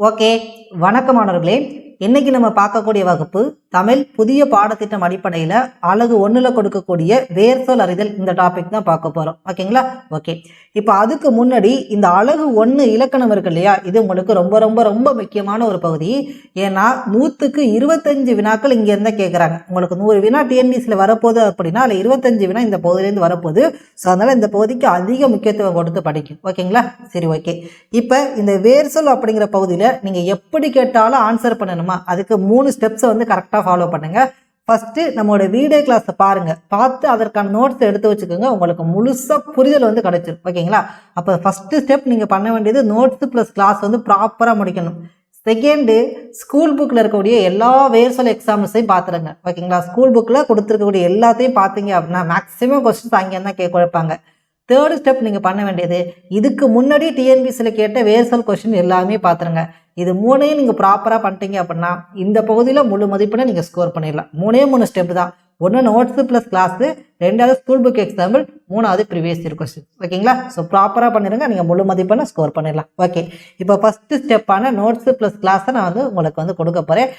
Okay வணக்கம் மாணவர்களே இன்னைக்கு நம்ம பார்க்கக்கூடிய வகுப்பு தமிழ் புதிய பாடத்திட்டம் அடிப்படையில் அழகு ஒன்றில் கொடுக்கக்கூடிய வேர்சொல் அறிதல் இந்த டாபிக் தான் பார்க்க போகிறோம் ஓகேங்களா? ஓகே. இப்போ அதுக்கு முன்னாடி இந்த அழகு ஒன்று இலக்கணம் இருக்கு இல்லையா? இது உங்களுக்கு ரொம்ப ரொம்ப ரொம்ப முக்கியமான ஒரு பகுதி. ஏன்னா நூற்றுக்கு இருபத்தஞ்சு வினாக்கள் இங்கேருந்தே கேட்குறாங்க உங்களுக்கு நூறு வினா டிஎன்பிசியில் வரப்போகுது அப்படின்னா அதில் இருபத்தஞ்சு வினா இந்த பகுதியிலேருந்து வரப்போகுது. ஸோ அதனால் இந்த பகுதிக்கு அதிக முக்கியத்துவம் கொடுத்து படிக்கும் ஓகேங்களா? சரி ஓகே. இப்போ இந்த வேர்சொல் அப்படிங்கிற பகுதியில் நீங்கள் எப்படி கேட்டாலும் ஆன்சர் பண்ணணுமா? அதுக்கு மூணு ஸ்டெப்ஸை வந்து கரெக்டாக ஃபாலோ பண்ணுங்கள் ஃபஸ்ட்டு நம்மளோட வீடியோ கிளாஸை பாருங்கள் பார்த்து அதற்கான நோட்ஸ் எடுத்து வச்சுக்கோங்க. உங்களுக்கு முழுசாக புரிதல் வந்து கிடைச்சிரும். ஓகேங்களா? அப்போ ஃபஸ்ட்டு ஸ்டெப் நீங்கள் பண்ண வேண்டியது நோட்ஸு ப்ளஸ் கிளாஸ் வந்து ப்ராப்பராக முடிக்கணும். செகண்டு ஸ்கூல் புக்கில் இருக்கக்கூடிய எல்லா வேர்சல் எக்ஸாம்ஸையும் பார்த்துருங்க ஓகேங்களா? ஸ்கூல் புக்கில் கொடுத்துருக்கக்கூடிய எல்லாத்தையும் பார்த்தீங்க அப்படின்னா மேக்ஸிமம் கொஸ்டின்ஸ் அங்கே தான் கே குழப்பாங்க தேர்டு ஸ்டெப் நீங்கள் பண்ண வேண்டியது இதுக்கு முன்னாடி டிஎன்பிசியில் கேட்ட வேர்சல் கொஸ்டின் எல்லாமே பார்த்துருங்க இது மூணையும் நீங்கள் ப்ராப்பராக பண்ணிட்டீங்க அப்படின்னா இந்த பகுதியில் முழு மதிப்பெண்ணை நீங்கள் ஸ்கோர் பண்ணிடலாம். மூணே மூணு ஸ்டெப் தான். ஒன்று நோட்ஸு ப்ளஸ் கிளாஸு ரெண்டாவது ஸ்கூல் புக் எக்ஸாம்பிள் மூணாவது ப்ரீவியஸ் இயர் கொஸ்டின் ஓகேங்களா? ஸோ ப்ராப்பராக பண்ணிடுங்க நீங்கள் முழு மதிப்பெண்ணை ஸ்கோர் பண்ணிடலாம். ஓகே. இப்போ ஃபஸ்ட்டு ஸ்டெப்பான நோட்ஸு ப்ளஸ் கிளாஸை நான் வந்து உங்களுக்கு வந்து கொடுக்க போகிறேன்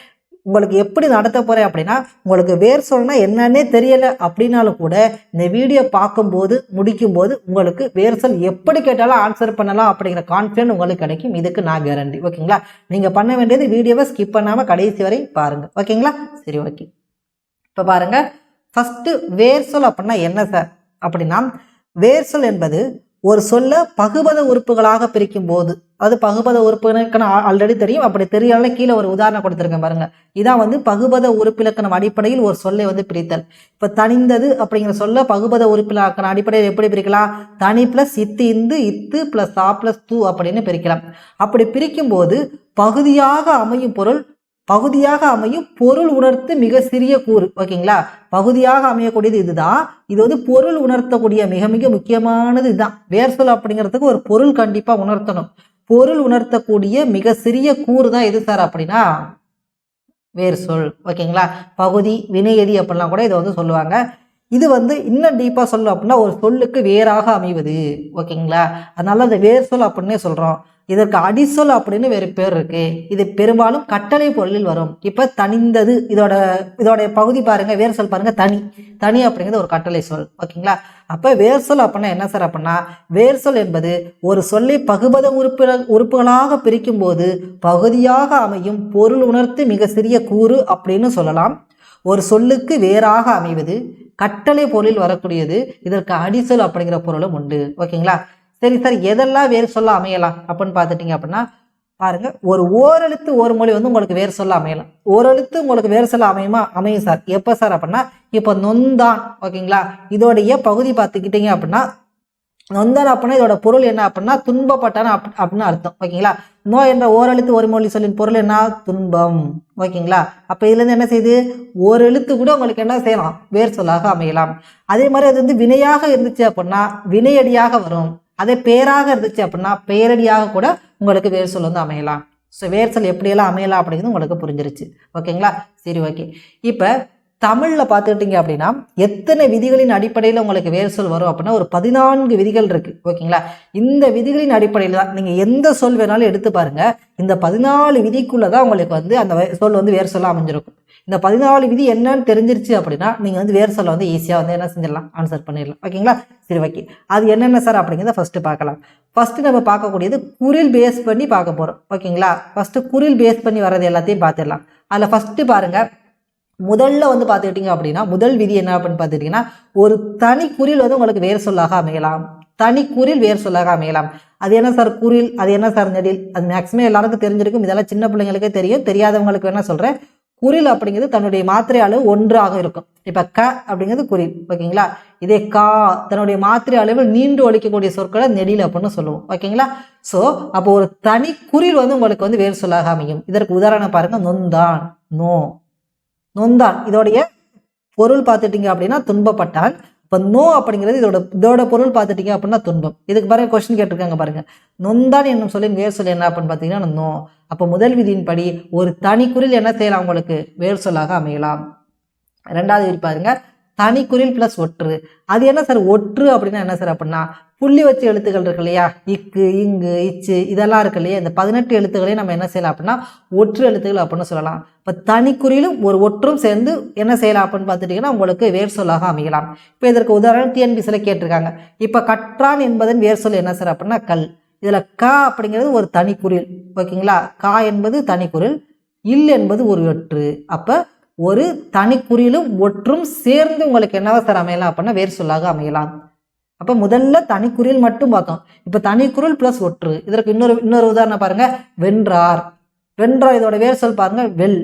உங்களுக்கு எப்படி நடத்த போகிறேன் அப்படின்னா உங்களுக்கு வேர் சொல்னா என்னன்னே தெரியலை அப்படின்னாலும் கூட இந்த வீடியோ பார்க்கும்போது முடிக்கும்போது உங்களுக்கு வேர் சொல் எப்படி கேட்டாலும் ஆன்சர் பண்ணலாம் அப்படிங்கிற கான்ஃபிடன்ட் உங்களுக்கு கிடைக்கும். இதுக்கு நான் கேரண்டி ஓகேங்களா நீங்கள் பண்ண வேண்டியது வீடியோவை ஸ்கிப் பண்ணாமல் கடைசி வரை பாருங்கள் ஓகேங்களா சரி ஓகே இப்போ பாருங்கள் ஃபஸ்ட்டு வேர் சொல் அப்படின்னா என்ன சார் அப்படின்னா வேர் சொல் என்பது ஒரு சொல்ல பகுபத உறுப்புகளாக பிரிக்கும் போது அது பகுபத உறுப்பினருக்குன்னு ஆல்ரெடி தெரியும். அப்படி தெரியல கீழே ஒரு உதாரணம் கொடுத்துருக்கேன் பாருங்க. இதான் வந்து பகுபத உறுப்பிலக்கணம் அடிப்படையில் ஒரு சொல்லை வந்து பிரித்தல். இப்போ தனிந்தது அப்படிங்கிற சொல்ல பகுபத உறுப்பிலக்கணம் அடிப்படையில் எப்படி பிரிக்கலாம்? தனி பிளஸ் இத்து இந்து இத்து பிளஸ் ஆ பிளஸ் தூ அப்படின்னு பிரிக்கலாம். அப்படி பிரிக்கும் போது பகுதியாக அமையும் பொருள் பகுதியாக அமையும் பொருள் உணர்த்து மிக சிறிய கூறு ஓகேங்களா? பகுதியாக அமையக்கூடியது இதுதான். இது வந்து பொருள் உணர்த்தக்கூடிய மிக மிக முக்கியமானது இதுதான். வேர் சொல் அப்படிங்கிறதுக்கு ஒரு பொருள் கண்டிப்பாக உணர்த்தணும். பொருள் உணர்த்தக்கூடிய மிக சிறிய கூறு தான் எது சார் அப்படின்னா? வேர் சொல் ஓகேங்களா? பகுதி வினையதி அப்படிலாம் கூட இதை வந்து சொல்லுவாங்க. இது வந்து இன்னும் டீப்பாக சொல்லும் அப்படின்னா ஒரு சொல்லுக்கு வேறாக அமைவது ஓகேங்களா? அதனால அந்த வேர் சொல் அப்படின்னே சொல்கிறோம் இதற்கு அடிசொல் அப்படின்னு வேறு பேர் இருக்கு. இது பெரும்பாலும் கட்டளை பொருளில் வரும். இப்போ தனிந்தது இதோட இதோடைய பகுதி பாருங்க வேர் சொல் பாருங்க தனி. தனி அப்படிங்கிறது ஒரு கட்டளை சொல். ஓகேங்களா? அப்போ வேர் சொல் அப்படின்னா என்ன சார் அப்படின்னா வேர் சொல் என்பது ஒரு சொல்லை பகுபத உறுப்பு உறுப்புகளாக பிரிக்கும் போது பகுதியாக அமையும் பொருள் உணர்த்து மிக சிறிய கூறு அப்படின்னு சொல்லலாம். ஒரு சொல்லுக்கு வேறாக அமைவது கட்டளை பொருளில் வரக்கூடியது இதற்கு அடிசொல் அப்படிங்கிற பொருளும் உண்டு. ஓகேங்களா? சரி சார் எதெல்லாம் வேறு சொல்ல அமையலாம் அப்படின்னு பார்த்துட்டிங்க அப்படின்னா பாருங்க ஒரு ஓரெழுத்து ஒரு மொழி வந்து உங்களுக்கு வேறு சொல்ல அமையலாம். ஓரெழுத்து உங்களுக்கு வேறு சொல்ல அமையுமா? அமையும் சார். எப்போ சார் அப்படின்னா இப்போ நொந்தான் ஓகேங்களா? இதோடைய பகுதி பார்த்துக்கிட்டீங்க அப்படின்னா நொந்தான் அப்படின்னா இதோட பொருள் என்ன அப்படின்னா துன்பப்பட்டான அப் அப்படின்னு அர்த்தம் ஓகேங்களா? நோ என்ற ஓரெழுத்து ஒரு மொழி சொல்லின் பொருள் என்ன? துன்பம் ஓகேங்களா? அப்போ இதுலேருந்து என்ன செய்யுது ஒரு எழுத்து கூட உங்களுக்கு என்ன செய்யலாம்? வேர் சொல்லாக அமையலாம். அதே மாதிரி அது வந்து வினையாக இருந்துச்சு அப்படின்னா வினையடியாக வரும். அதே பேராக இருந்துச்சு அப்படின்னா பேரடியாக கூட உங்களுக்கு வேர் சொல் வந்து அமையலாம். ஸோ வேர் சொல் எப்படியெல்லாம் அமையலாம் அப்படிங்கிறது உங்களுக்கு புரிஞ்சிருச்சு. ஓகேங்களா சரி ஓகே இப்போ தமிழில் பார்த்துக்கிட்டிங்க அப்படின்னா எத்தனை விதிகளின் அடிப்படையில் உங்களுக்கு வேர் சொல் வரும் அப்படின்னா ஒரு பதினான்கு விதிகள் இருக்குது ஓகேங்களா? இந்த விதிகளின் அடிப்படையில் தான் நீங்கள் எந்த சொல் வேணாலும் எடுத்து பாருங்கள் இந்த பதினாலு விதிக்குள்ளே தான் உங்களுக்கு வந்து அந்த சொல் வந்து வேர் சொல்ல அமைஞ்சிருக்கும். இந்த பதினாலு விதி என்னன்னு தெரிஞ்சிருச்சு அப்படின்னா நீங்கள் வந்து வேறு சொல்ல வந்து ஈஸியாக வந்து என்ன செஞ்சிடலாம்? ஆன்சர் பண்ணிடலாம். ஓகேங்களா? சரி ஓகே அது என்னென்ன சார் அப்படிங்கிறத ஃபஸ்ட்டு பார்க்கலாம். ஃபஸ்ட்டு நம்ம பார்க்கக்கூடியது குரில் பேஸ் பண்ணி பார்க்க போகிறோம் ஓகேங்களா? ஃபஸ்ட்டு குரில் பேஸ் பண்ணி வர்றது எல்லாத்தையும் பார்த்துடலாம். அதில் ஃபஸ்ட்டு பாருங்கள் முதல்ல வந்து பார்த்துக்கிட்டிங்க அப்படின்னா முதல் விதி என்ன அப்படின்னு பார்த்துக்கிட்டிங்கன்னா ஒரு தனி குறில் வந்து உங்களுக்கு வேறு சொல்லாக அமையலாம். தனி குறில் வேறு சொல்லாக அமையலாம். அது என்ன சார்? குறில் அது என்ன சார்? நெடில். அது மேக்ஸிமம் எல்லாருக்கும் தெரிஞ்சிருக்கும். இதெல்லாம் சின்ன பிள்ளைங்களுக்கே தெரியும். தெரியாதவங்களுக்கு வேணால் சொல்கிறேன் குறில் அப்படிங்கிறது தன்னுடைய மாத்திரை அளவு ஒன்றாக இருக்கும். இப்போ க அப்படிங்கிறது குறில் ஓகேங்களா? இதே கா தன்னுடைய மாத்திரை அளவில் நீண்டு ஒழிக்கக்கூடிய சொற்களை நெடில் அப்படின்னு சொல்லுவோம். ஓகேங்களா? ஸோ அப்போ ஒரு தனி குறில் வந்து உங்களுக்கு வந்து வேறு சொல்லாக அமையும். இதற்கு உதாரணம் பாருங்க. நொந்தான். நோ. நொந்தான் இதோடைய பொருள் பார்த்துட்டீங்க அப்படின்னா துன்பப்பட்டான் இப்போ நோ அப்படிங்கிறது இதோட இதோட பொருள் பார்த்துட்டீங்க அப்படின்னா துன்பம். இதுக்கு பாருங்க கொஸ்டின் கேட்டிருக்காங்க பாருங்க. நொந்தான் என்னும் சொல்லி வேர் சொல் என்ன அப்படின்னு பார்த்தீங்கன்னா நோ. அப்போ முதல் விதியின்படி ஒரு தனி குரில் என்ன செய்யலாம் உங்களுக்கு? வேர் சொல்லாக அமையலாம். ரெண்டாவது விதி பாருங்க. தனி குறில் ஒற்று. அது என்ன சார் ஒற்று அப்படின்னா என்ன சார் அப்படின்னா புள்ளி வச்ச எழுத்துக்கள் இருக்கு இல்லையா? இக்கு இங்கு இச்சு இதெல்லாம் இருக்கு இல்லையா? இந்த பதினெட்டு எழுத்துக்களையும் நம்ம என்ன செய்யலாம் அப்படின்னா ஒற்று எழுத்துக்கள் அப்படின்னு சொல்லலாம். இப்போ தனிக்குறியிலும் ஒரு ஒற்றும் சேர்ந்து என்ன செய்யலாம் அப்படின்னு பார்த்துட்டிங்கன்னா உங்களுக்கு வேர் சொல்லாக அமையலாம். இப்போ இதற்கு உதாரணம் டிஎன்பிசியில் கேட்டிருக்காங்க. இப்போ கற்றான் என்பதன் வேர் சொல் என்ன சார் அப்படின்னா கல். இதில் க அப்படிங்கிறது ஒரு தனிக்குறில் ஓகேங்களா? கா என்பது தனிக்குறில் இல் என்பது ஒரு ஒற்று. அப்போ ஒரு தனிக்குறியிலும் ஒற்றும் சேர்ந்து உங்களுக்கு என்னவா சார் அமையலாம் அப்படின்னா வேர் சொல்லாக அமையலாம். அப்போ முதல்ல தனிக்குறியில் மட்டும் பார்த்தோம். இப்போ தனிக்குறில் ப்ளஸ் ஒற்று. இதற்கு இன்னொரு இன்னொரு உதாரணம் பாருங்க. வென்றார். வென்றார் இதோட வேர் சொல் பாருங்க. வெல்.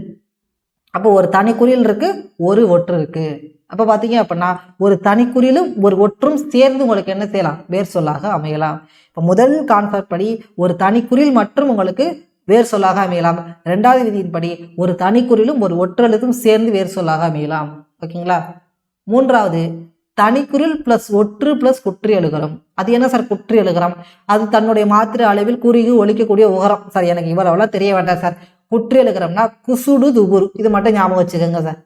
அப்போ ஒரு தனிக்குறியில் இருக்கு ஒரு ஒற்று இருக்கு. அப்போ பார்த்தீங்க அப்படின்னா ஒரு தனிக்குறியிலும் ஒரு ஒற்றும் சேர்ந்து உங்களுக்கு என்ன செய்யலாம்? வேர் சொல்லாக அமையலாம். இப்போ முதல் கான்செப்ட் படி ஒரு தனிக்குறில் மற்றும் உங்களுக்கு வேர் சொல்லாக அமையலாம். ரெண்டாவது விதியின்படி ஒரு தனிக்குறிலும் ஒரு ஒற்றெழுத்தும் சேர்ந்து வேர் சொல்லாக அமையலாம். ஓகேங்களா? மூன்றாவது தனிக்குறில் பிளஸ் ஒற்று பிளஸ் குற்றி எழுகிறோம் அது என்ன சார்? குற்றி எழுகிறோம் அது தன்னுடைய மாத்திரை அளவில் குறுகி ஒழிக்கக்கூடிய உகரம். சார் எனக்கு இவ்வளவுலாம் தெரிய வேண்டாம் சார். குற்றி எழுகிறோம்னா குசுடு துபுரு இது மட்டும் ஞாபகம் வச்சுக்கோங்க சார்.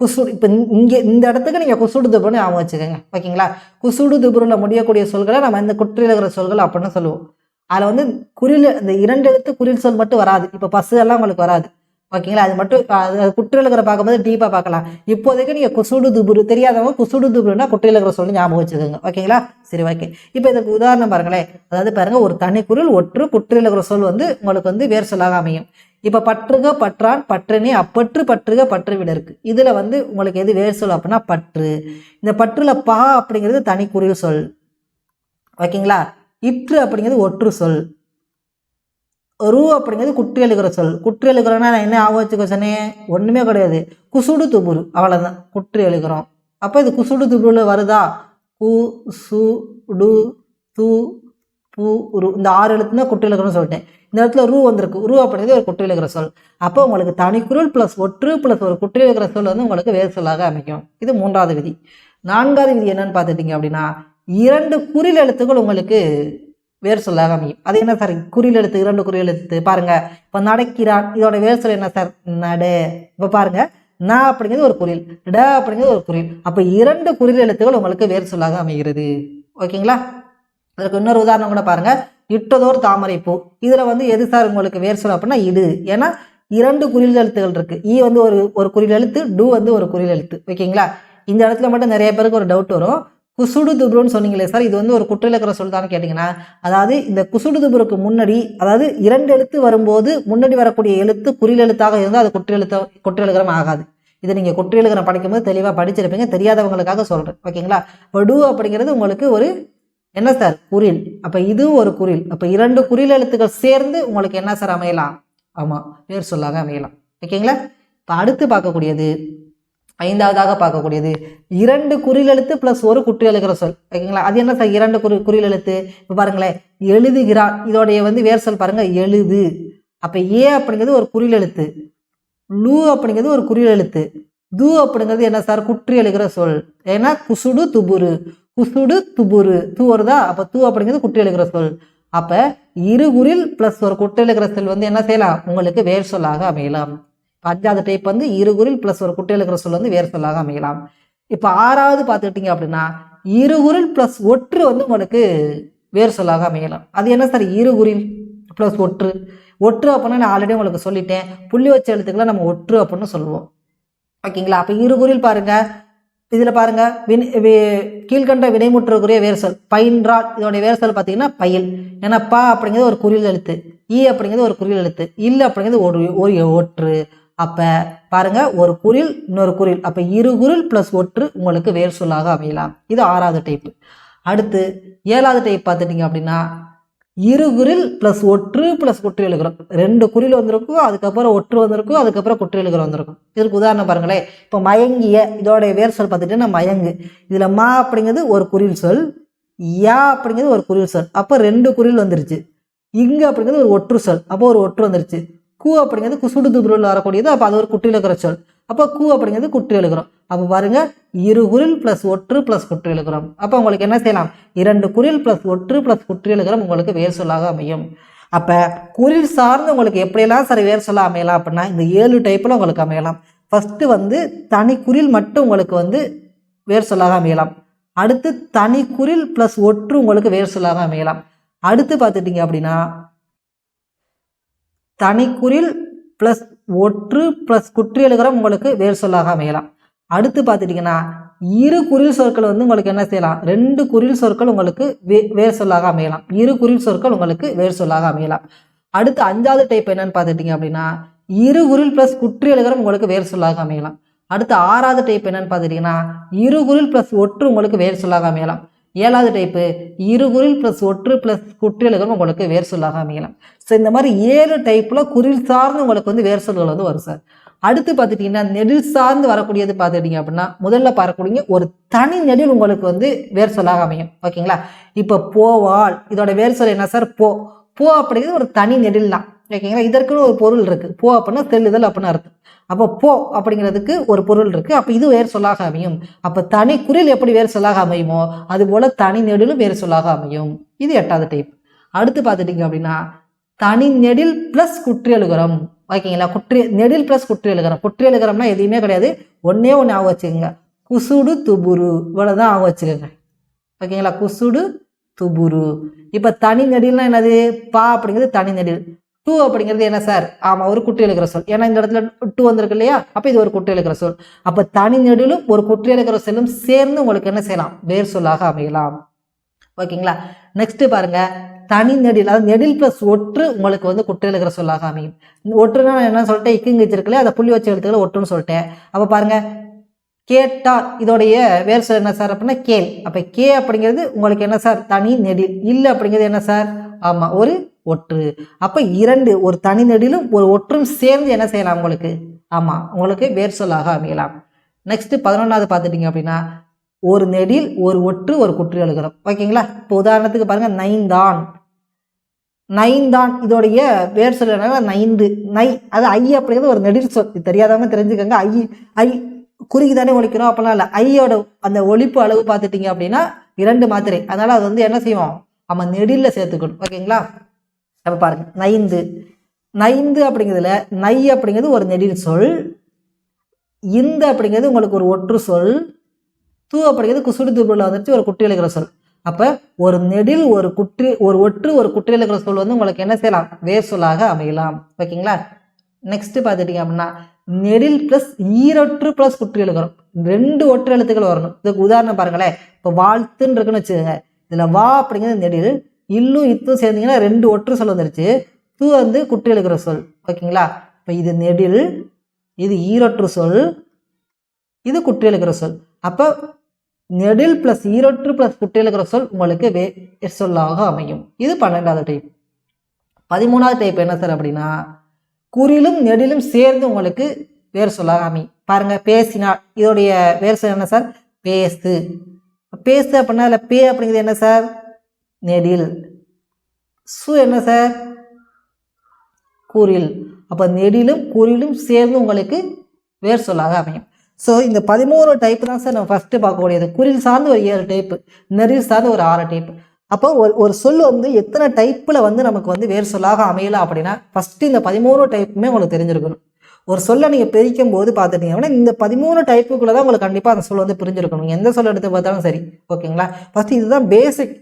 குசுடு இப்போ இங்கே இந்த இடத்துக்கு நீங்கள் குசுடு துபுன்னு ஞாபகம் வச்சுக்கோங்க. ஓகேங்களா? குசுடு துபுருல முடியக்கூடிய சொல்களை நம்ம இந்த குற்றி எழுகிற சொல்கள் அப்படின்னு சொல்லுவோம். அதில் வந்து குறில் இந்த இரண்டு எழுத்து குறில் சொல் மட்டும் வராது. இப்போ பசு எல்லாம் உங்களுக்கு வராது. ஓகேங்களா? அது மட்டும் அது குற்றியலுக்கிற பார்க்கும்போது டீப்பாக பார்க்கலாம். இப்போதைக்கு நீங்கள் குசுடு துபுரு தெரியாதவங்க குசுடு துபுருனா குற்றியலுக்கிற சொல்லி ஞாபகம் வச்சுக்கோங்க. ஓகேங்களா? சரி ஓகே. இப்போ இதுக்கு உதாரணம் பாருங்களேன். அதாவது பாருங்கள் ஒரு தனி குரல் ஒற்று குற்றியலுக்கிற சொல் வந்து உங்களுக்கு வந்து வேறு சொல்லாக அமையும். இப்போ பற்றுக பற்றான் பற்றுனே அப்பற்று பற்றுக பற்று விட இருக்கு. இதில் வந்து உங்களுக்கு எது வேர் சொல் அப்படின்னா பற்று. இந்த பற்றுல பா அப்படிங்கிறது தனி குறில் சொல். ஓகேங்களா? இற்று அப்படிங்கிறது ஒற்று சொல். ரூ அப்படிங்கிறது குற்றி எழுகிற சொல். குற்றி எழுகிறோன்னா நான் என்ன ஆக வச்சுக்க ஒன்றுமே கிடையாது. குசுடு துபுரு. அவ்வளோதான் குற்றி எழுகிறோம். அப்போ இது குசுடு துபுருல வருதா? கு சு டு து பூ ரு. இந்த ஆறு எழுத்து தான் குற்றி எழுகிறோம்னு சொல்லிட்டேன். இந்த இடத்துல ரூ வந்திருக்கு. ரூ அப்படிங்கிறது ஒரு குற்றி எழுகிற சொல். அப்போ உங்களுக்கு தனிக்குறள் ப்ளஸ் ஒற்று ப்ளஸ் ஒரு குற்றி எழுகிற சொல் வந்து உங்களுக்கு வேறு சொல்லாக அமைக்கும் இது மூன்றாவது விதி. நான்காவது விதி என்னன்னு பார்த்துட்டிங்க அப்படின்னா இரண்டு குறில் எழுத்துக்கள் உங்களுக்கு வேர் சொல்லாக அமையும். அது என்ன சார்? குறில் எழுத்து இரண்டு குறில் எழுத்து. பாருங்க. இப்போ நடக்கிறான். இதோட வேர் சொல் என்ன சார்? நடு. இப்போ பாருங்க. நா அப்படிங்கிறது ஒரு குறில். ட அப்படிங்கிறது ஒரு குறில். அப்போ இரண்டு குறில் எழுத்துக்கள் உங்களுக்கு வேர் சொல்லாக அமைகிறது. ஓகேங்களா? அதற்கு இன்னொரு உதாரணம் கூட பாருங்க. இட்டதோர் தாமரை பூ. இதில் வந்து எது சார் உங்களுக்கு வேர் சொல் அப்படின்னா இது. ஏன்னா இரண்டு குறில் எழுத்துகள் இருக்கு. ஈ வந்து ஒரு ஒரு குறில் எழுத்து டு வந்து ஒரு குறில் எழுத்து. ஓகேங்களா? இந்த இடத்துல மட்டும் நிறைய பேருக்கு ஒரு டவுட் வரும். குசுடு துபுருன்னு சொன்னீங்களே சார் இது வந்து ஒரு குற்றிலக்கிற சொல் தான் கேட்டிங்கன்னா அதாவது இந்த குசுடு துபுருக்கு முன்னாடி அதாவது இரண்டு எழுத்து வரும்போது முன்னாடி வரக்கூடிய எழுத்து குறில் எழுத்தாக இருந்தால் அது குற்றெழுத்த குற்றெழுகிறம் ஆகாது. இதை நீங்கள் குற்றியலுகரம் படிக்கும்போது தெளிவாக படிச்சிருப்பீங்க தெரியாதவங்களுக்காக சொல்கிறேன் ஓகேங்களா? வடு அப்படிங்கிறது உங்களுக்கு ஒரு என்ன சார்? குறில் அப்போ இதுவும் ஒரு குறில் அப்போ இரண்டு குறில் எழுத்துக்கள் சேர்ந்து உங்களுக்கு என்ன சார் அமையலாம்? ஆமாம் பேர் சொல்லாக அமையலாம். ஓகேங்களா? இப்போ அடுத்து பார்க்கக்கூடியது ஐந்தாவதாக பார்க்கக்கூடியது. இரண்டு குறில் எழுத்து ப்ளஸ் ஒரு குற்றி எழுகிற சொல். ஓகேங்களா? அது என்ன சார் இரண்டு குறி குறில் எழுத்து. இப்போ பாருங்களேன். எழுதுகிறான் இதோடைய வந்து வேர் சொல் பாருங்கள் எழுது. அப்போ ஏ அப்படிங்கிறது ஒரு குறில் எழுத்து. லூ அப்படிங்கிறது ஒரு குறில் எழுத்து. து அப்படிங்கிறது என்ன சார்? குற்றி எழுகிற சொல். ஏன்னா குசுடு துபுரு. குசுடு துபுரு. தூ வருதா? அப்போ தூ அப்படிங்கிறது குற்றி எழுகிற சொல். அப்போ இருகுறில் ப்ளஸ் ஒரு குற்றி எழுகிற சொல் வந்து என்ன செய்யலாம்? உங்களுக்கு வேர் சொல்லாக அமையலாம். அஞ்சாவது டைப் வந்து இரு இருகுறில் ப்ளஸ் ஒரு குட்டையில் எழுக்கிற சொல் வந்து வேறு சொல்லாக அமையலாம். இப்போ ஆறாவது பார்த்துக்கிட்டிங்க அப்படின்னா இரு இருகுறில் ப்ளஸ் ஒற்று வந்து உங்களுக்கு வேறு சொல்லாக அமையலாம். அது என்ன சார்? இரு குரில் ப்ளஸ் ஒற்று. ஒற்று அப்படின்னா நான் ஆல்ரெடி உங்களுக்கு சொல்லிட்டேன். புள்ளி வச்ச எழுத்துக்களை நம்ம ஒற்று அப்படின்னு சொல்லுவோம். ஓகேங்களா? அப்போ இரு குரில் பாருங்கள் இதில் பாருங்கள் வினை வி- கீழ்கண்ட வினைமுற்றுக்குரிய வேறு சொல். பயின்றால் இதோடைய வேறு சொல் பார்த்தீங்கன்னா பயில். ஏன்னா பா அப்படிங்கிறது ஒரு குறில் எழுத்து. ஈ அப்படிங்கிறது ஒரு குறில் எழுத்து. இல்லை அப்படிங்கிறது ஒரு ஒரு ஒற்று. அப்போ பாருங்க ஒரு குறில் இன்னொரு குறில் அப்போ இரு குறில் ப்ளஸ் ஒற்று உங்களுக்கு வேர் சொல்லாக அமையலாம். இது ஆறாவது டைப்பு அடுத்து ஏழாவது டைப் பார்த்துட்டிங்க அப்படின்னா இரு குறில் ப்ளஸ் ஒற்று ப்ளஸ் குற்று எழுகிறோம் ரெண்டு குரில் வந்திருக்கும் அதுக்கப்புறம் ஒற்று வந்திருக்கும் அதுக்கப்புறம் குற்று எழுகிற வந்திருக்கும். இதுக்கு உதாரணம் பாருங்களேன். இப்போ மயங்கிய இதோடைய வேர் சொல் பார்த்துட்டீங்கன்னா மயங்கு. இதில் மா அப்படிங்கிறது ஒரு குரில் சொல் யா அப்படிங்கிறது ஒரு குரில் சொல். அப்போ ரெண்டு குறில் வந்துருச்சு. இங்கு அப்படிங்கிறது ஒரு ஒற்று சொல். அப்போ ஒரு ஒற்று வந்துருச்சு. கூ அப்படிங்கிறது குசுடு துபுருள் வரக்கூடியது அப்போ அது ஒரு குற்றி எழுகிற சொல். அப்போ கூ அப்படிங்கிறது குற்றி எழுகிறோம் அப்போ பாருங்க இரு குரில் ப்ளஸ் ஒற்று ப்ளஸ் குற்றி எழுகிறோம் அப்போ உங்களுக்கு என்ன செய்யலாம்? இரண்டு குரில் ப்ளஸ் ஒற்று ப்ளஸ் குற்றி எழுகிறோம் உங்களுக்கு வேர் சொல்லாக அமையும். அப்போ குரில் சார்ந்து உங்களுக்கு எப்படியெல்லாம் சரி வேர் சொல்ல அமையலாம் அப்படின்னா இந்த ஏழு டைப்பில் உங்களுக்கு அமையலாம். ஃபஸ்ட்டு வந்து தனி குரில் மட்டும் உங்களுக்கு வந்து வேர் சொல்லாக அமையலாம். அடுத்து தனி குரில் ப்ளஸ் ஒற்று உங்களுக்கு வேர் சொல்லாக அமையலாம். அடுத்து பார்த்துட்டிங்க அப்படின்னா தனிக்குறில் ப்ளஸ் ஒற்று ப்ளஸ் குற்றியலுகரம் உங்களுக்கு வேர் சொல்லாக அமையலாம். அடுத்து பார்த்துட்டிங்கன்னா இரு குறில் சொற்கள் வந்து உங்களுக்கு என்ன செய்யலாம்? ரெண்டு குறில் சொற்கள் உங்களுக்கு வே வேர் சொல்லாக அமையலாம். இரு குறில் சொற்கள் உங்களுக்கு வேர் சொல்லாக அமையலாம். அடுத்து அஞ்சாவது டைப் என்னன்னு பார்த்துட்டிங்க அப்படின்னா இரு குறில் ப்ளஸ் குற்றியலுகரம் உங்களுக்கு வேர் சொல்லாக அமையலாம். அடுத்து ஆறாவது டைப் என்னன்னு பார்த்துட்டிங்கன்னா இரு குறில் ப்ளஸ் ஒற்று உங்களுக்கு வேர் சொல்லாக அமையலாம். ஏழாவது டைப்பு இருகுறில் ப்ளஸ் ஒற்று ப்ளஸ் குற்றியலுகரம் உங்களுக்கு வேர் சொல்லாக அமையலாம். ஸோ இந்த மாதிரி ஏழு டைப்பில் குறில் சார்ந்து உங்களுக்கு வந்து வேர் சொல்கள் வந்து வரும் சார் அடுத்து பார்த்துட்டிங்கன்னா நெடில் சார்ந்து வரக்கூடியது பார்த்துக்கிட்டிங்க அப்படின்னா முதல்ல பார்க்கக்கூடிய ஒரு தனி நெடில் உங்களுக்கு வந்து வேர் சொல்லாக அமையும். ஓகேங்களா இப்போ போவாள். இதோட வேர் சொல் என்ன சார் போ. போ அப்படிங்கிறது ஒரு தனி நெடில் தான் ஓகேங்களா இதற்குன்னு ஒரு பொருள் இருக்குது போ அப்படின்னா செல்லுதல் அப்படின்னு அர்த்தம். அப்போ போ அப்படிங்கிறதுக்கு ஒரு பொருள் இருக்குது அப்போ இது வேறு சொல்லாக அமையும். அப்போ தனி குரில் எப்படி வேறு சொல்லாக அமையுமோ அது போல் தனி நெடிலும் வேறு சொல்லாக அமையும். இது எட்டாவது டைப் அடுத்து பார்த்துட்டிங்க அப்படின்னா தனி நெடில் ப்ளஸ் குற்றியலுகரம் ஓகேங்களா குற்றி நெடில் ப்ளஸ் குற்றியலுகரம் குற்றியலுகரம்னா எதுவுமே கிடையாது. ஒன்றே ஒன்று ஆக வச்சுக்கோங்க. குசுடு துபுரு. இவ்வளோதான் ஆக வச்சுக்கோங்க. ஓகேங்களா குசுடு துபுரு. இப்போ தனி நெடில்னா என்னது? பா அப்படிங்கிறது தனி நெடில். டூ அப்படிங்கிறது என்ன சார்? ஆமாம் ஒரு குட்டி எழுக்கிற சொல். ஏன்னா இந்த இடத்துல டூ வந்திருக்கு இல்லையா? அப்போ இது ஒரு குட்டி எழுக்கிற சொல். அப்போ தனி நெடிலும் ஒரு குட்டி எழுக்கிற சொல்லும் சேர்ந்து உங்களுக்கு என்ன செய்யலாம்? வேர் சொல்லாக அமையலாம். ஓகேங்களா? நெக்ஸ்ட் பாருங்க. தனி நெடில் அதாவது நெடில் ப்ளஸ் ஒற்று உங்களுக்கு வந்து குட்டி எழுக்கிற சொல்லாக அமையும். ஒற்றுனா நான் என்ன சொல்லிட்டேன்? இக்குங்க வச்சிருக்கலையே அதை புள்ளி வச்சு எழுத்துக்களை ஒற்றுன்னு சொல்லிட்டேன். அப்போ பாருங்க. கேட்டார் இதோடைய வேர் சொல் என்ன சார் அப்படின்னா கேள். அப்போ கே அப்படிங்கிறது உங்களுக்கு என்ன சார்? தனி நெடில். இல்லை அப்படிங்கிறது என்ன சார்? ஆமாம் ஒரு ஒற்று. அப்போ இரண்டு ஒரு தனி நெடிலும் ஒரு ஒற்றும் சேர்ந்து என்ன செய்யலாம் உங்களுக்கு? ஆமாம் உங்களுக்கு வேர் சொல்லாக அமையலாம். நெக்ஸ்ட்டு பதினொன்றாவது பார்த்துட்டிங்க அப்படின்னா ஒரு நெடில் ஒரு ஒற்று ஒரு குற்று எழுகிறோம் ஓகேங்களா? இப்போ உதாரணத்துக்கு பாருங்கள் நைந்தான். நைந்தான் இதோடைய வேர் சொல் நைந்து. நை அது ஐ அப்படிங்கிறது ஒரு நெடில் சொல். இது தெரியாதவங்க தெரிஞ்சுக்கோங்க. ஐ ஐ குறுகி தானே ஒழிக்கிறோம் அப்படிலாம் இல்லை. ஐயோட அந்த ஒழிப்பு அளவு பார்த்துட்டிங்க அப்படின்னா இரண்டு மாத்திரை. அதனால் அது வந்து என்ன செய்வோம் நம்ம நெடிலில் சேர்த்துக்கணும். ஓகேங்களா? அப்போ பாருங்க நைந்து. நைந்து அப்படிங்கிறதுல நை அப்படிங்கிறது ஒரு நெடில் சொல். இந்த அப்படிங்கிறது உங்களுக்கு ஒரு ஒற்று சொல். தூ அப்படிங்கிறது குசுடு தூபில் வந்துட்டு ஒரு குட்டி எழுகிற சொல். அப்போ ஒரு நெடில் ஒரு குற்றி ஒரு ஒற்று ஒரு குட்டி எழுகிற சொல் வந்து உங்களுக்கு என்ன செய்யலாம்? வேர் சொல்லாக அமையலாம். ஓகேங்களா? நெக்ஸ்ட் பார்த்துட்டிங்க அப்படின்னா நெடில் ப்ளஸ் ஈரொற்று ப்ளஸ் குற்றி எழுகிறோம் ரெண்டு ஒற்று எழுத்துக்கள் வரணும். இதுக்கு உதாரணம் பாருங்களேன். இப்போ வாழ்த்துன்னு இருக்குன்னு வச்சுக்கோங்க. இதில் வா அப்படிங்கிறது நெடில் இல்லும் இத்தும் சேர்ந்தீங்கன்னா ரெண்டு ஒற்று சொல் வந்துருச்சு. தூ வந்து குட்டி எழுக்கிற சொல். ஓகேங்களா? இப்போ இது நெடில் இது ஈரொற்று சொல் இது குட்டி எழுக்கிற சொல். அப்போ நெடில் ப்ளஸ் ஈரொற்று ப்ளஸ் குட்டி எழுக்கிற சொல் உங்களுக்கு வே சொல்லாக அமையும். இது பன்னெண்டாவது டைப் பதிமூணாவது டைப் என்ன சார் அப்படின்னா குறிலும் நெடிலும் சேர்ந்து உங்களுக்கு வேறு சொல்லாக அமையும் பாருங்கள் பேசினால் இதோடைய வேறு சொல் என்ன சார் பேசு. பேசு அப்படின்னா இல்லை பே அப்படிங்கிறது என்ன சார் நெடில் சு என்ன சார்? கூறில். அப்போ நெடிலும் கூறிலும் சேர்ந்து உங்களுக்கு வேர் சொல்லாக அமையும். ஸோ இந்த பதிமூணு டைப் தான் சார் நம்ம ஃபஸ்ட்டு பார்க்கக்கூடியது குறில் சார்ந்து ஒரு ஏழு டைப்பு நெரில் சார்ந்து ஒரு ஆறு டைப் அப்போ ஒரு ஒரு சொல் வந்து எத்தனை டைப்பில் வந்து நமக்கு வந்து வேறு சொல்லாக அமையலாம் அப்படின்னா ஃபஸ்ட்டு இந்த பதிமூணு டைப்புமே உங்களுக்கு தெரிஞ்சிருக்கணும். ஒரு சொல்லை நீங்கள் பிரிக்கும் போது பார்த்துட்டீங்கன்னா இந்த பதிமூணு டைப்புக்குள்ளே தான் உங்களுக்கு கண்டிப்பாக அந்த சொல் வந்து பிரிஞ்சிருக்கணும். எந்த சொல் எடுத்து பார்த்தாலும் சரி ஓகேங்களா ஃபஸ்ட்டு இதுதான் பேசிக்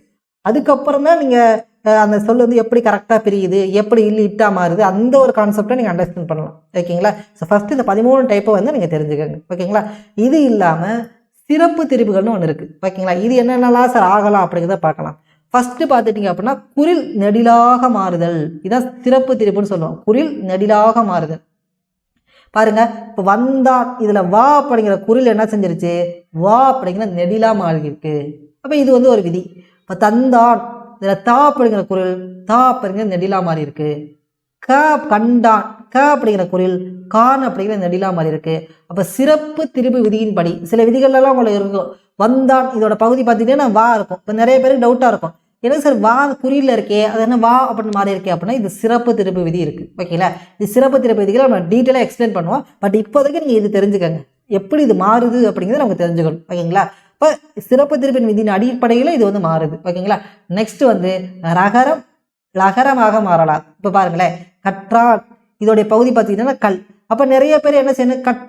அதுக்கப்புறம் தான் நீங்கள் அந்த சொல் வந்து எப்படி கரெக்டாக பிரியுது எப்படி இல்லை இட்டா மாறுது அந்த ஒரு கான்செப்டை நீங்கள் அண்டர்ஸ்டாண்ட் பண்ணலாம். ஓகேங்களா? ஸோ ஃபஸ்ட்டு இந்த பதிமூணு டைப்பை வந்து நீங்கள் தெரிஞ்சுக்கோங்க. ஓகேங்களா? இது இல்லாமல் சிறப்பு திரிவுகள்னு ஒன்று இருக்குது ஓகேங்களா? இது என்னென்னலாம் சார் ஆகலாம் அப்படிங்கிறத பார்க்கலாம். ஃபஸ்ட்டு பார்த்துட்டிங்க அப்படின்னா குரில் நெடிலாக மாறுதல். இதான் சிறப்பு திரிப்புன்னு சொல்லுவோம் குரில் நெடிலாக மாறுதல். பாருங்க இப்போ வந்தான் இதில் வா அப்படிங்கிற குரில் என்ன செஞ்சிருச்சு? வா அப்படிங்கிற நெடிலாக மாறியிருக்கு. அப்போ இது வந்து ஒரு விதி. இப்போ தந்தான். இதில் தா அப்படிங்கிற குரல் தா அப்படிங்கிற நெடிலா மாதிரி இருக்கு. க கண்டான் க அப்படிங்கிற குரல் கான் அப்படிங்கிற நெடிலா மாதிரி இருக்கு. அப்போ சிறப்பு திருப்பு விதியின்படி சில விதிகள்லாம் உங்களுக்கு இருக்கும். வந்தான் இதோட பகுதி பார்த்தீங்கன்னா வா இருக்கும். இப்போ நிறைய பேருக்கு டவுட்டாக இருக்கும். என்ன சார் வா குறியில் இருக்கே அது என்ன வா அப்படின்னு மாறி இருக்கே அப்படின்னா இது சிறப்பு திருப்பு விதி இருக்குது ஓகேங்களா இது சிறப்பு திருப்பு விதிகளை நம்ம டீட்டெயிலாக எக்ஸ்பிளைன் பண்ணுவோம். பட் இப்போதைக்கு நீங்கள் இது தெரிஞ்சுக்கங்க. எப்படி இது மாறுது அப்படிங்கிறத நமக்கு தெரிஞ்சுக்கணும். ஓகேங்களா இப்போ சிறப்பு திருப்பின் விதியின் அடிப்படையில் இது வந்து மாறுது. ஓகேங்களா நெக்ஸ்ட் வந்து ரகரம் லகரமாக மாறலாம். இப்போ பாருங்களேன் கற்றான் இதோடைய பகுதி பார்த்தீங்கன்னா கல். அப்போ நிறைய பேர் என்ன செய்யணும்? கட்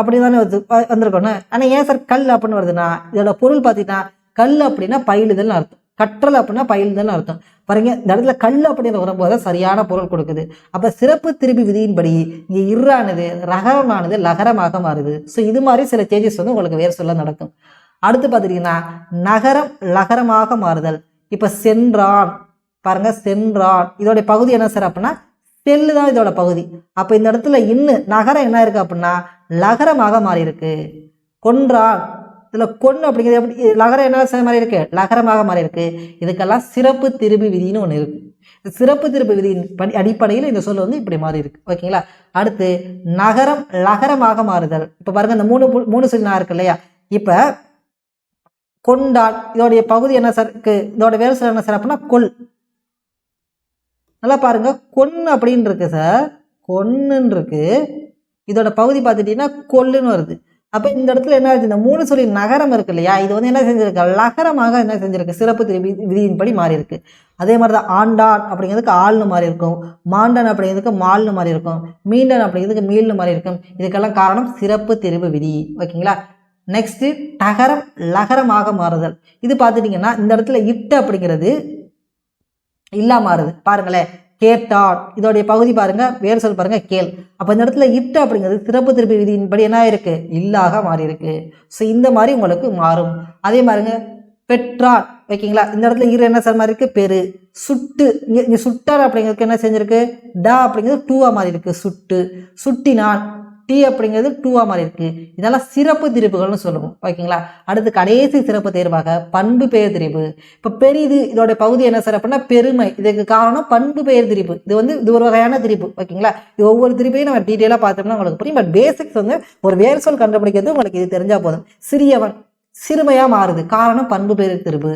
அப்படி தானே வந்து வந்திருக்கணும் ஆனால் ஏன் சார் கல் அப்படின்னு வருதுன்னா இதோட பொருள் பார்த்தீங்கன்னா கல் அப்படின்னா பயிலுதல்னு அர்த்தம். கற்றல் அப்படின்னா பயிலுதல்னு அர்த்தம். பாருங்க இந்த இடத்துல கல் அப்படின்னு வரும்போது சரியான பொருள் கொடுக்குது. அப்போ சிறப்பு திருப்பி விதியின்படி இங்கே இர்ரானது ரகரமானது லகரமாக மாறுது. ஸோ இது மாதிரி சில சேஞ்சஸ் வந்து உங்களுக்கு வேறு சொல்ல நடக்கும். அடுத்து பார்த்துட்டிங்கன்னா நகரம் லகரமாக மாறுதல். இப்போ சென்றான். பாருங்க சென்றான். இதோடைய பகுதி என்ன சார் அப்படின்னா செல்லு தான் இதோட பகுதி. அப்போ இந்த இடத்துல இன்னும் நகரம் என்ன இருக்குது அப்படின்னா லகரமாக மாறி இருக்கு கொன்றான். இதில் கொன்று அப்படிங்கிறது எப்படி லகரம் என்ன மாதிரி இருக்கு லகரமாக மாறி இருக்கு இதுக்கெல்லாம் சிறப்பு திருப்பு விதின்னு ஒன்று இருக்குது சிறப்பு திருப்பு விதியின் படி அடிப்படையில் இந்த சொல் வந்து இப்படி மாறி இருக்கு ஓகேங்களா? அடுத்து நகரம் லகரமாக மாறுதல். இப்போ பாருங்க இந்த மூணு மூணு சொல் நான் இருக்கு இல்லையா? இப்போ கொண்டால் இதோடைய பகுதி என்ன சார்? இருக்கு. இதோட வேறு சார் என்ன சார் அப்படின்னா கொல். நல்லா பாருங்க. கொன்னு அப்படின்னு இருக்கு சார். கொன்னுன்னு இருக்கு. இதோட பகுதி பார்த்துட்டீங்கன்னா கொல்லுன்னு வருது. அப்போ இந்த இடத்துல என்ன ஆச்சு இந்த மூணு சொல்லி நகரம் இருக்கு இல்லையா? இது வந்து என்ன செஞ்சிருக்கு? நகரமாக என்ன செஞ்சிருக்கு? சிறப்பு திருப்பி விதியின்படி மாறி இருக்கு அதே மாதிரி தான் ஆண்டான் அப்படிங்கிறதுக்கு ஆள்னு மாறி இருக்கும் மாண்டன் அப்படிங்கிறதுக்கு மால்னு மாறி இருக்கும் மீண்டன் அப்படிங்கிறதுக்கு மீல்னு மாறி இருக்கும் இதுக்கெல்லாம் காரணம் சிறப்பு தெரிவு விதி. ஓகேங்களா? நெக்ஸ்ட்டு டகரம் லகரமாக மாறுதல். இது பார்த்துட்டிங்கன்னா இந்த இடத்துல இட்டு அப்படிங்கிறது இல்லா மாறுது. பாருங்களேன் கேட்டான் இதோடைய பகுதி பாருங்க வேறு சொல் பாருங்க கேள். அப்போ இந்த இடத்துல இட்டு அப்படிங்கிறது சிறப்பு திருப்பி விதியின்படி என்ன இருக்கு இல்லாக மாறி இருக்கு ஸோ இந்த மாதிரி உங்களுக்கு மாறும். அதே மாதிரிங்க பெற்றான் ஓகேங்களா இந்த இடத்துல இரு என்ன சார் மாதிரி இருக்கு பெரு. சுட்டு. இங்கே இங்கே சுட்டார் அப்படிங்கிறதுக்கு என்ன செஞ்சிருக்கு? டா அப்படிங்கிறது டூவா மாதிரி இருக்கு சுட்டு. சுட்டினான் டி அப்படிங்கிறது டூவாக மாதிரி இருக்குது இதெல்லாம் சிறப்பு திருப்புகள்னு சொல்லுவோம். ஓகேங்களா? அடுத்து கடைசி சிறப்பு தேர்வாக பண்பு பெயர் திரிப்பு இப்போ பெரிது இதோடைய பகுதி என்ன சார் அப்படின்னா பெருமை. இதுக்கு காரணம் பண்பு பெயர் திரிப்பு இது வந்து இது ஒரு வகையான திரிப்பு ஓகேங்களா? இது ஒவ்வொரு திரிப்பையும் நம்ம டீட்டெயிலாக பார்த்தோம்னா உங்களுக்கு புரியும். பட் பேசிக்ஸ் வந்து ஒரு வேர் சொல் கண்டுபிடிக்கிறது உங்களுக்கு இது தெரிஞ்சால் போதும். சிறியவன் சிறுமையாக மாறுது. காரணம் பண்பு பெயர் திரிப்பு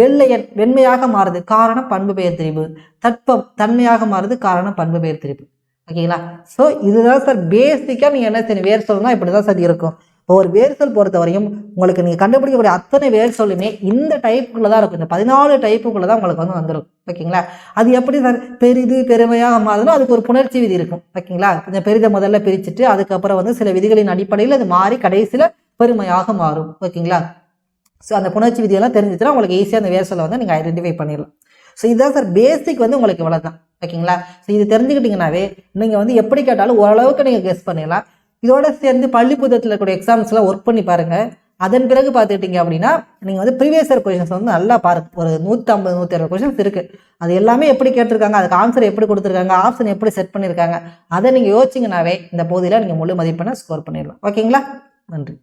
வெள்ளையன் வெண்மையாக மாறுது. காரணம் பண்பு பெயர் திரிவு தட்பம் தன்மையாக மாறுது. காரணம் பண்பு பெயர் திரிப்பு ஓகேங்களா? ஸோ இதுதான் சார் பேசிக்காக நீங்கள் என்ன செய்யணும்? வேர் இப்படி தான் சார் இருக்கும். ஒரு வேர் சொல் பொறுத்தவரையும் உங்களுக்கு நீங்கள் கண்டுபிடிக்கக்கூடிய அத்தனை வேர்சொல்லுமே இந்த டைப்புக்குள்ளே தான் இருக்கும். இந்த பதினாலு டைப்புக்குள்ளே தான் உங்களுக்கு வந்து வந்துடும் ஓகேங்களா? அது எப்படி சார் பெரிது பெருமையாக மாறுதுன்னா அதுக்கு ஒரு புணர்ச்சி விதி இருக்கும். ஓகேங்களா? கொஞ்சம் பெரிதை முதல்ல பிரிச்சுட்டு அதுக்கப்புறம் வந்து சில விதிகளின் அடிப்படையில் அது மாறி கடைசியில் பெருமையாக மாறும். ஓகேங்களா? ஸோ அந்த புணர்ச்சி விதியெல்லாம் தெரிஞ்சுச்சுன்னா உங்களுக்கு ஈஸியாக அந்த வேர்சொலை வந்து நீங்கள் ஐடென்டிஃபை பண்ணிடலாம். ஸோ இதுதான் சார் பேசிக் வந்து உங்களுக்கு இவ்வளோ தான் ஓகேங்களா? ஸோ இது தெரிஞ்சுக்கிட்டீங்கன்னாவே நீங்கள் வந்து எப்படி கேட்டாலும் ஓரளவுக்கு நீங்கள் கெஸ் பண்ணிடலாம். இதோட சேர்ந்து பள்ளி புத்தகத்தில் இருக்கக்கூடிய எக்ஸாம்ஸ்லாம் ஒர்க் பண்ணி பாருங்கள் அதன் பிறகு பார்த்துக்கிட்டீங்க அப்படின்னா நீங்கள் வந்து ப்ரீவியஸ் இயர் கொஷின்ஸ் வந்து நல்லா பாருங்க ஒரு நூற்றம்பது நூற்றி அறுபது கொஷின்ஸ் இருக்குது அது எல்லாமே எப்படி கேட்டிருக்காங்க அதுக்கு ஆன்சர் எப்படி கொடுத்துருக்காங்க ஆப்ஷன் எப்படி செட் பண்ணியிருக்காங்க அதை நீங்கள் யோசிச்சிங்கனாவே இந்த பகுதியில் நீங்கள் முழு மதிப்பெண்ணை ஸ்கோர் பண்ணிடலாம். ஓகேங்களா? நன்றி.